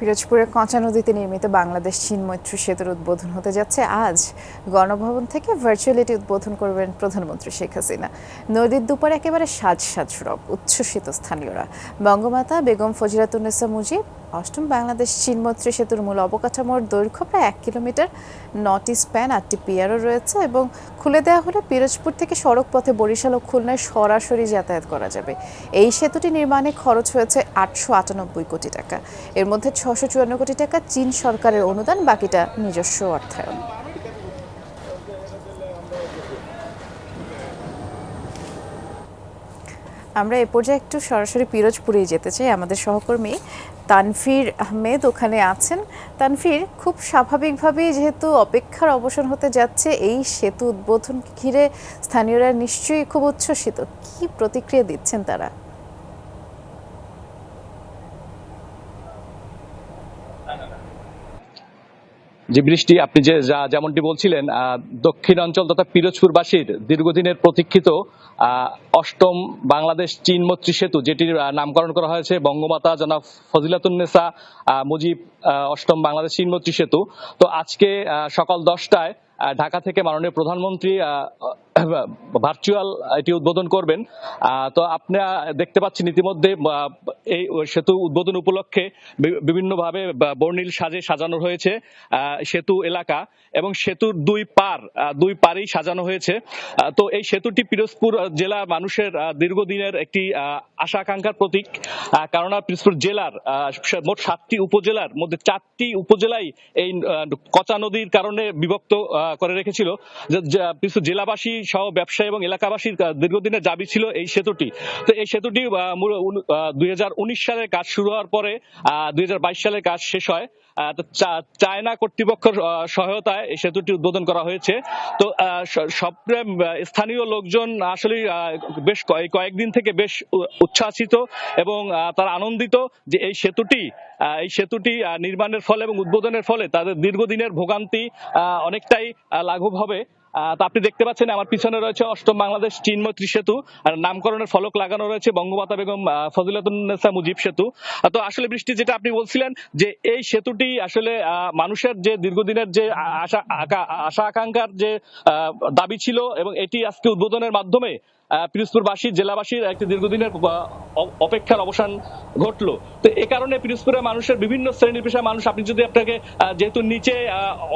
পিরোজপুরের কঁচা নদীতে নির্মিত বাংলাদেশ চীন মৈত্রী সেতুর উদ্বোধন হতে যাচ্ছে। আজ গণভবন থেকে ভার্চুয়ালিটি উদ্বোধন করবেন প্রধানমন্ত্রী শেখ হাসিনা। নদীর দুপারে একেবারে সাজ সাজ উচ্ছ্বসিত স্থানীয়রা। বঙ্গমাতা বেগম ফজিলাতুন্নেসা মুজিব অষ্টম বাংলাদেশ চীন মৈত্রী সেতুর মূল অবকাঠামোর দৈর্ঘ্য প্রায় এক কিলোমিটার। নটি স্প্যান, আটটি পিয়ারও রয়েছে এবং খুলে দেওয়া হলে পিরোজপুর থেকে সড়ক পথে বরিশাল ও খুলনায় সরাসরি যাতায়াত করা যাবে। এই সেতুটি নির্মাণে খরচ হয়েছে আটশো আটানব্বই কোটি টাকা। এর মধ্যে ছশো চুয়ান্ন কোটি টাকা চীন সরকারের অনুদান, বাকিটা নিজস্ব অর্থায়ন। আমরা এ পর্যায়ে একটু সরাসরি পিরোজপুরেই যেতে চাই। আমাদের সহকর্মী তানফির আহমেদ ওখানে আছেন। তানফির খুব স্বাভাবিকভাবেই যেহেতু অপেক্ষার অবসান হতে যাচ্ছে, এই সেতু উদ্বোধন ঘিরে স্থানীয়রা নিশ্চয়ই খুব উচ্ছ্বসিত। কি প্রতিক্রিয়া দিচ্ছেন তারা? যে বৃষ্টি, আপনি যে যা- যেমনটি বলছিলেন দক্ষিণ অঞ্চল তথা পিরোজপুরবাসীর দীর্ঘদিনের প্রতীক্ষিত অষ্টম বাংলাদেশ চীন মৈত্রী সেতু, যেটির নামকরণ করা হয়েছে বঙ্গমাতা জনাব ফজিলাতুন্নেসা মুজিব অষ্টম বাংলাদেশ চীন মৈত্রী সেতু। তো আজকে সকাল দশটায় ঢাকা থেকে মাননীয় প্রধানমন্ত্রী ভার্চুয়াল এটি উদ্বোধন করবেন। তো আপনারা দেখতে পাচ্ছেন ইতিমধ্যে এই সেতু উদ্বোধন উপলক্ষে বিভিন্নভাবে বর্ণিল সাজে সাজানো হয়েছে সেতু এলাকা এবং সেতুর দুই পার দুই পারেই সাজানো হয়েছে। তো এই সেতুটি পিরোজপুর জেলার মানুষের দীর্ঘদিনের একটি আশা আকাঙ্ক্ষার প্রতীক। কেননা পিরোজপুর জেলার মোট সাতটি উপজেলার মধ্যে চারটি উপজেলাই এই কচা নদীর কারণে বিভক্ত করে রেখেছিল। পিরোজপুর জেলাবাসী সহ ব্যবসায়ী এবং এলাকাবাসীর দীর্ঘদিনের দাবি ছিল এই সেতুটি। তো এই সেতুটি দুই সালে কাজ শুরু হওয়ার পরে দুই হাজার বাইশ সালে কাজ শেষ হয়। চায়না কর্তৃপক্ষের আহ, সহায়তায় এই সেতুটি উদ্বোধন করা হয়েছে। তো সব স্থানীয় লোকজন আসলে বেশ কয়েক- কয়েকদিন থেকে বেশ উচ্ছ্বাসিত এবং তারা আনন্দিত যে এই সেতুটি এই সেতুটি নির্মাণের ফলে এবং উদ্বোধনের ফলে তাদের দীর্ঘদিনের ভোগান্তি অনেকটাই লাঘব হবে। তো আপনি দেখতে পাচ্ছেন, আমার পিছনে রয়েছে অষ্টম বাংলাদেশ চীন মৈত্রী সেতু আর নামকরণের ফলক লাগানো রয়েছে বঙ্গমাতা বেগম ফজিলাতুন্নেসা মুজিব সেতু। তো আসলে বৃষ্টি যেটা আপনি বলছিলেন যে এই সেতুটি আসলে মানুষের যে দীর্ঘদিনের যে আশা আশা আকাঙ্ক্ষার যে দাবি ছিল এবং এটি আজকে উদ্বোধনের মাধ্যমে পিরোজপুরবাসী জেলাবাসীর একটি দীর্ঘদিনের অপেক্ষার অবসান ঘটলো। তো এ কারণে পিরোজপুরের মানুষের বিভিন্ন শ্রেণির পেশার মানুষ আপনি যদি আপনাকে যেহেতু নিচে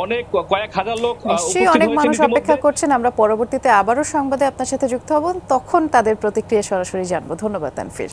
অনেক কয়েক হাজার লোক অনেক মানুষ অপেক্ষা করছেন। আমরা পরবর্তীতে আবারও সংবাদে আপনার সাথে যুক্ত হব। তখন তাদের প্রতিক্রিয়া সরাসরি জানব। ধন্যবাদ তানফির